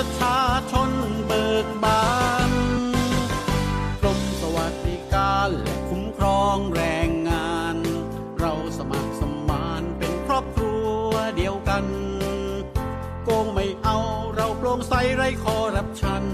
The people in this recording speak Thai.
ประชาชนเบิกบานกรมสวัสดิการและคุ้มครองแรงงาน เราสมัครสมานเป็นครอบครัวเดียวกัน โกงไม่เอาเราโปร่งใสไร้คอรับชัน